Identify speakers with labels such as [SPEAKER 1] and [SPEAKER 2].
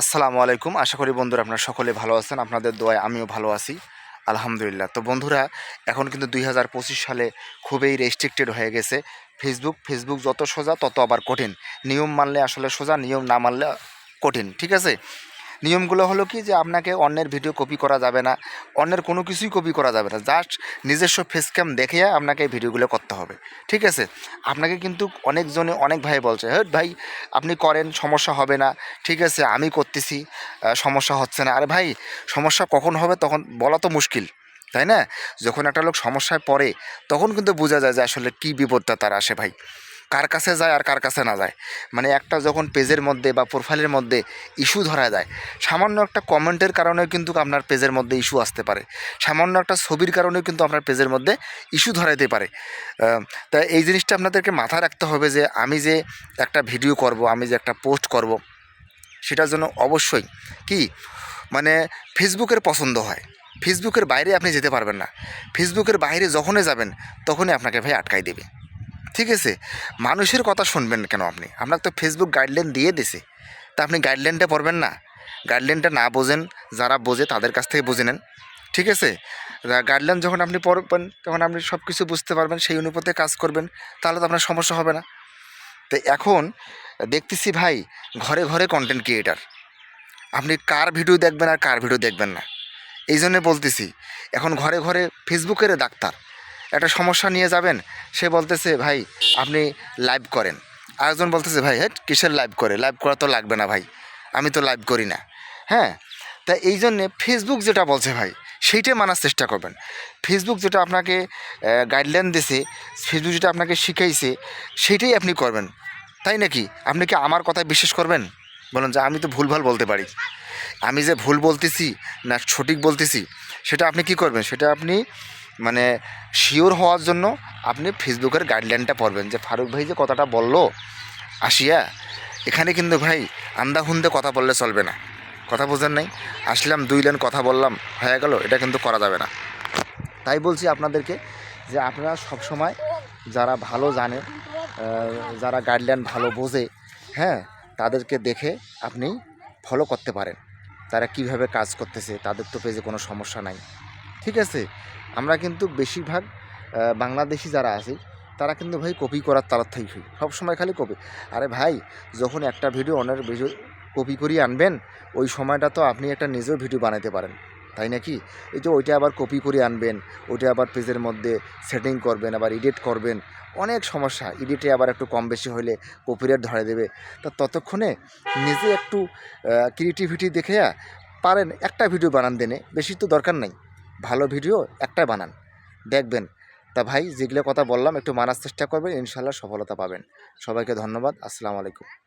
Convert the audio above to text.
[SPEAKER 1] আসসালামু আলাইকুম। আশা করি বন্ধুরা আপনারা সকলে ভালো আছেন, আপনাদের দোয়ায় আমিও ভালো আছি। আলহামদুলিল্লাহ। তো বন্ধুরা, এখন কিন্তু দুই হাজার পঁচিশ সালে খুবই রেস্ট্রিক্টেড হয়ে গেছে ফেসবুক ফেসবুক যত সোজা তত আবার কঠিন। নিয়ম মানলে আসলে সোজা, নিয়ম না মানলে কঠিন, ঠিক আছে? নিয়মগুলো হলো কি যে আপনাকে অন্যের ভিডিও কপি করা যাবে না, অন্যের কোনো কিছুই কপি করা যাবে না। জাস্ট নিজস্ব ফেস ক্যাম দেখে আপনাকে এই ভিডিওগুলো করতে হবে। ঠিক আছে? আপনাকে কিন্তু অনেকজনে, অনেক ভাই বলছে হ্যাঁ ভাই, আপনি করেন, সমস্যা হবে না। ঠিক আছে, আমি করতেছি সমস্যা হচ্ছে না। আরে ভাই, সমস্যা কখন হবে তখন বলা তো মুশকিল, তাই না? যখন একটা লোক সমস্যায় পড়ে, তখন কিন্তু বোঝা যায় যে আসলে কী বিপদটা তার আসে ভাই। কার কাছে যায় আর কার কাছে না যায়। মানে একটা যখন পেজের মধ্যে বা প্রোফাইলের মধ্যে ইস্যু ধরা যায়, সামান্য একটা কমেন্টের কারণে কিন্তু আপনার পেজের মধ্যে ইস্যু আসতে পারে। সামান্য একটা ছবির কারণেও কিন্তু আপনার পেজের মধ্যে ইস্যু ধরাইতে পারে। তা এই জিনিসটা আপনাদেরকে মাথায় রাখতে হবে যে, আমি যে একটা ভিডিও করব, আমি যে একটা পোস্ট করব, সেটার জন্য অবশ্যই কি? মানে ফেসবুকের পছন্দ হয়। ফেসবুকের বাইরে আপনি যেতে পারবেন না। ফেসবুকের বাইরে যখনই যাবেন, তখনই আপনাকে ভাই আটকাই দেবে। ঠিক আছে? মানুষের কথা শুনবেন কেন আপনি? আপনাকে তো ফেসবুক গাইডলাইন দিয়ে দিছে। তা আপনি গাইডলাইনটা পড়বেন না? গাইডলাইনটা না বোঝেন, যারা বোঝে তাদের কাছ থেকে বুঝে নেন। ঠিক আছে? গাইডলাইন যখন আপনি পড়বেন, তখন আপনি সব কিছু বুঝতে পারবেন, সেই অনুপাতে কাজ করবেন, তাহলে তো আপনার সমস্যা হবে না। তো এখন দেখতেছি ভাই, ঘরে ঘরে কন্টেন্ট ক্রিয়েটার আপনি কার ভিডিও দেখবেন আর কার ভিডিও দেখবেন না? এই জন্যে বলতেছি, এখন ঘরে ঘরে ফেসবুকের ডাক্তার। একটা সমস্যা নিয়ে যাবেন? সে বলতেছে, ভাই, আপনি লাইভ করেন। আরেকজন বলতেছে, ভাই হ্যাঁ কিসের লাইভ করে? লাইভ করা তো লাগবে না, ভাই। আমি তো লাইভ করি না। হ্যাঁ? তা এই জন্যে ফেসবুক যেটা বলছে, ভাই সেইটাই মানার চেষ্টা করবেন। ফেসবুক যেটা আপনাকে গাইডলাইন দিছে ফেসবুক যেটা আপনাকে শিখাইছে, সেইটাই আপনি করবেন। তাই নাকি? আপনি কি আমার কথায় বিশ্বাস করবেন? বলুন যে আমি তো ভুলভাল বলতে পারি। আমি যে ভুল বলতেছি না সঠিক বলতেছি, সেটা আপনি কি করবেন? সেটা আপনি মানে শিওর হওয়ার জন্য আপনি ফেসবুকের গাইডলাইনটা পড়বেন যে ফারুক ভাই যে কথাটা বলল, আসিয়া, এখানে কিন্তু ভাই আন্দা হুন্দে কথা বললে চলবে না। কথা বোঝেন নাই? আসলাম, দুই লাইন কথা বললাম, হয়ে গেল, এটা কিন্তু করা যাবে না। তাই বলছি আপনাদেরকে যে আপনারা সবসময় যারা ভালো জানে যারা গাইডলাইন ভালো বোঝে হ্যাঁ তাদেরকে দেখে আপনি ফলো করতে পারেন। তারা কীভাবে কাজ করতেছে, তাদের তো পেজে কোনো সমস্যা নাই। ঠিক আছে, আমরা কিন্তু বেশিরভাগ বাংলাদেশি যারা আছি, তারা কিন্তু ভাই কপি করার তালার থেকে। সবসময় খালি কপি। আরে ভাই, যখন একটা ভিডিও অন্যের ভিডিও কপি করিয়ে আনবেন, ওই সময়টা তো আপনি একটা নিজেও ভিডিও বানাতে পারেন। তাই নাকি? এই যে ওইটা আবার কপি করে আনবেন, ওইটা আবার পেজের মধ্যে সেটিং করবেন, আবার এডিট করবেন, অনেক সমস্যা। এডিটে আবার একটু কম বেশি হলে কপিরাইট ধরে দেবে। তা ততক্ষণে নিজে একটু ক্রিয়েটিভিটি দেখে পারেন, একটা ভিডিও বানান দেনে। বেশি তো দরকার নাই। ভালো ভিডিও একটাই বানান। দেখবেন। তা ভাই যেগুলো কথা বললাম, একটু মানার চেষ্টা করবেন, ইনশাল্লাহ সফলতা পাবেন। সবাইকে ধন্যবাদ। আসসালামু আলাইকুম।